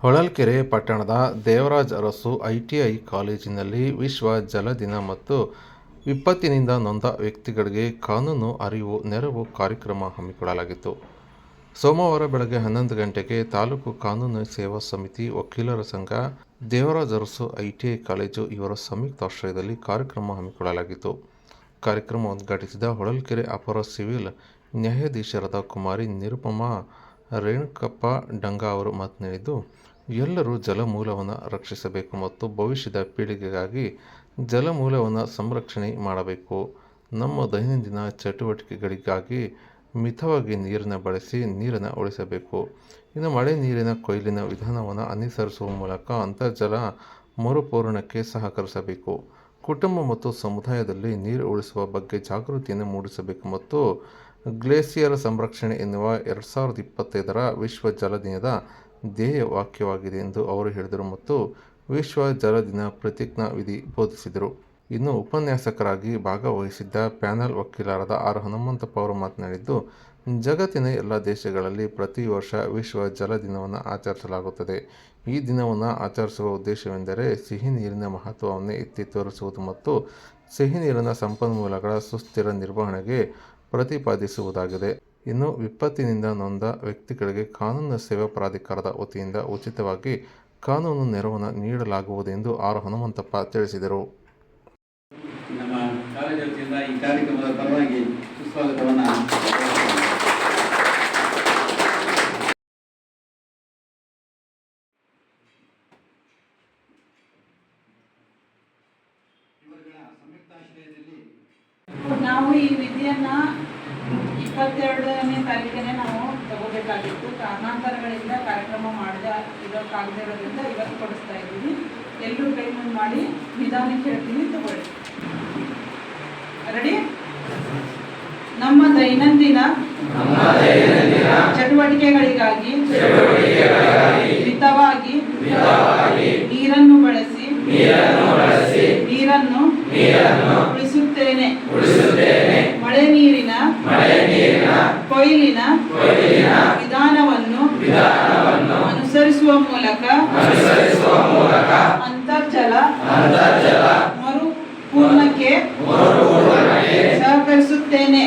ಹೊಳಲ್ಕೆರೆ ಪಟ್ಟಣದ ದೇವರಾಜ್ ಅರಸು ಐಟಿಐ ಕಾಲೇಜಿನಲ್ಲಿ ವಿಶ್ವ ಜಲ ದಿನ ಮತ್ತು ವಿಪತ್ತಿನಿಂದ ನೊಂದ ವ್ಯಕ್ತಿಗಳಿಗೆ ಕಾನೂನು ಅರಿವು, ನೆರವು ಕಾರ್ಯಕ್ರಮ ಹಮ್ಮಿಕೊಳ್ಳಲಾಗಿತ್ತು ಸೋಮವಾರ ಬೆಳಗ್ಗೆ ಹನ್ನೊಂದು ಗಂಟೆಗೆ ತಾಲೂಕು ಕಾನೂನು ಸೇವಾ ಸಮಿತಿ ವಕೀಲರ ಸಂಘ, ದೇವರಾಜ್ ಅರಸು ಐಟಿಐ ಕಾಲೇಜು ಇವರ ಸಂಯುಕ್ತಾಶ್ರಯದಲ್ಲಿ ಕಾರ್ಯಕ್ರಮ ಹಮ್ಮಿಕೊಳ್ಳಲಾಗಿತ್ತು ಕಾರ್ಯಕ್ರಮ ಉದ್ಘಾಟಿಸಿದ ಹೊಳಲ್ಕೆರೆ ಅಪರ ಸಿವಿಲ್ ನ್ಯಾಯಾಧೀಶರಾದ ಕುಮಾರಿ ನಿರುಪಮಾ ರೇಣುಕಪ್ಪ, ಡಂಗಾ ಅವರು ಮಾತನಾಡಿದ್ದು ಎಲ್ಲರೂ ಜಲಮೂಲವನ್ನು ರಕ್ಷಿಸಬೇಕು ಮತ್ತು ಭವಿಷ್ಯದ ಪೀಳಿಗೆಗಾಗಿ ಜಲಮೂಲವನ್ನು ಸಂರಕ್ಷಣೆ ಮಾಡಬೇಕು. ನಮ್ಮ ದೈನಂದಿನ ಚಟುವಟಿಕೆಗಳಿಗಾಗಿ ಮಿತವಾಗಿ ನೀರನ್ನು ಬಳಸಿ ನೀರನ್ನು ಉಳಿಸಬೇಕು. ಇನ್ನು ಮಳೆ ನೀರಿನ ಕೊಯ್ಲಿನ ವಿಧಾನವನ್ನು ಅನುಸರಿಸುವ ಮೂಲಕ ಅಂತರ್ಜಲ ಮರುಪೂರಣಕ್ಕೆ ಸಹಕರಿಸಬೇಕು. ಕುಟುಂಬ ಮತ್ತು ಸಮುದಾಯದಲ್ಲಿ ನೀರು ಉಳಿಸುವ ಬಗ್ಗೆ ಜಾಗೃತಿಯನ್ನು ಮೂಡಿಸಬೇಕು ಮತ್ತು ಗ್ಲೇಸಿಯರ್ ಸಂರಕ್ಷಣೆ ಎನ್ನುವ ಎರಡು ಸಾವಿರದ ಇಪ್ಪತ್ತೈದರ ವಿಶ್ವ ಜಲ ದಿನದ ಧ್ಯೇಯ ವಾಕ್ಯವಾಗಿದೆ ಎಂದು ಅವರು ಹೇಳಿದರು ಮತ್ತು ವಿಶ್ವ ಜಲ ದಿನ ಪ್ರತಿಜ್ಞಾ ವಿಧಿ ಬೋಧಿಸಿದರು. ಇನ್ನು ಉಪನ್ಯಾಸಕರಾಗಿ ಭಾಗವಹಿಸಿದ್ದ ಪ್ಯಾನಲ್ ವಕೀಲರಾದ ಆರ್ ಹನುಮಂತಪ್ಪ ಅವರು ಮಾತನಾಡಿದ್ದು, ಜಗತ್ತಿನ ಎಲ್ಲ ದೇಶಗಳಲ್ಲಿ ಪ್ರತಿ ವರ್ಷ ವಿಶ್ವ ಜಲ ದಿನವನ್ನು ಆಚರಿಸಲಾಗುತ್ತದೆ. ಈ ದಿನವನ್ನು ಆಚರಿಸುವ ಉದ್ದೇಶವೆಂದರೆ ಸಿಹಿ ನೀರಿನ ಮಹತ್ವವನ್ನು ಎತ್ತಿ ತೋರಿಸುವುದು ಮತ್ತು ಸಿಹಿ ನೀರಿನ ಸಂಪನ್ಮೂಲಗಳ ಸುಸ್ಥಿರ ನಿರ್ವಹಣೆಗೆ ಪ್ರತಿಪಾದಿಸುವುದಾಗಿದೆ. ಇನ್ನು ವಿಪತ್ತಿನಿಂದ ನೊಂದ ವ್ಯಕ್ತಿಗಳಿಗೆ ಕಾನೂನು ಸೇವಾ ಪ್ರಾಧಿಕಾರದ ವತಿಯಿಂದ ಉಚಿತವಾಗಿ ಕಾನೂನು ನೆರವನ್ನು ನೀಡಲಾಗುವುದೆಂದು ಆರ್. ಹನುಮಂತಪ್ಪ ತಿಳಿಸಿದರು. ಸಂಯುಕ್ತಾಶ್ರಯದಲ್ಲಿ ನಾವು ಈ ವಿಧಿಯನ್ನ ಇಪ್ಪತ್ತೆರಡನೇ ತಾರೀಕೇನೆ ನಾವು ತಗೋಬೇಕಾಗಿತ್ತು. ಕಾರಣಾಂತರಗಳಿಂದ ಕಾರ್ಯಕ್ರಮ ಮಾಡದ ಇರೋಕ್ಕಾಗದೇ ಇರೋದ್ರಿಂದ ಇವತ್ತು ಕೊಡಿಸ್ತಾ ಇದ್ದೀವಿ. ಎಲ್ಲರೂ ಕೈ ಮುಂದೆ ಮಾಡಿ ನಿಧಾನಕ್ಕೆ ಹೇಳ್ತೀನಿ ತಗೊಳ್ಳಿ. ರೆಡಿ ನಮ್ಮ ದೈನಂದಿನ ಚಟುವಟಿಕೆಗಳಿಗಾಗಿ ಮಿತವಾಗಿ ನೀರನ್ನು ಬಳಸಿ ನೀರನ್ನು ಉಳಿಸುತ್ತೇನೆ ಮಳೆ ನೀರಿನ ಕೊಯ್ಲಿನ ವಿಧಾನವನ್ನು ಅನುಸರಿಸುವ ಮೂಲಕ ಅಂತರ್ಜಲ ಮರುಪೂರ್ಣಕ್ಕೆ ಸಹಕರಿಸುತ್ತೇನೆ.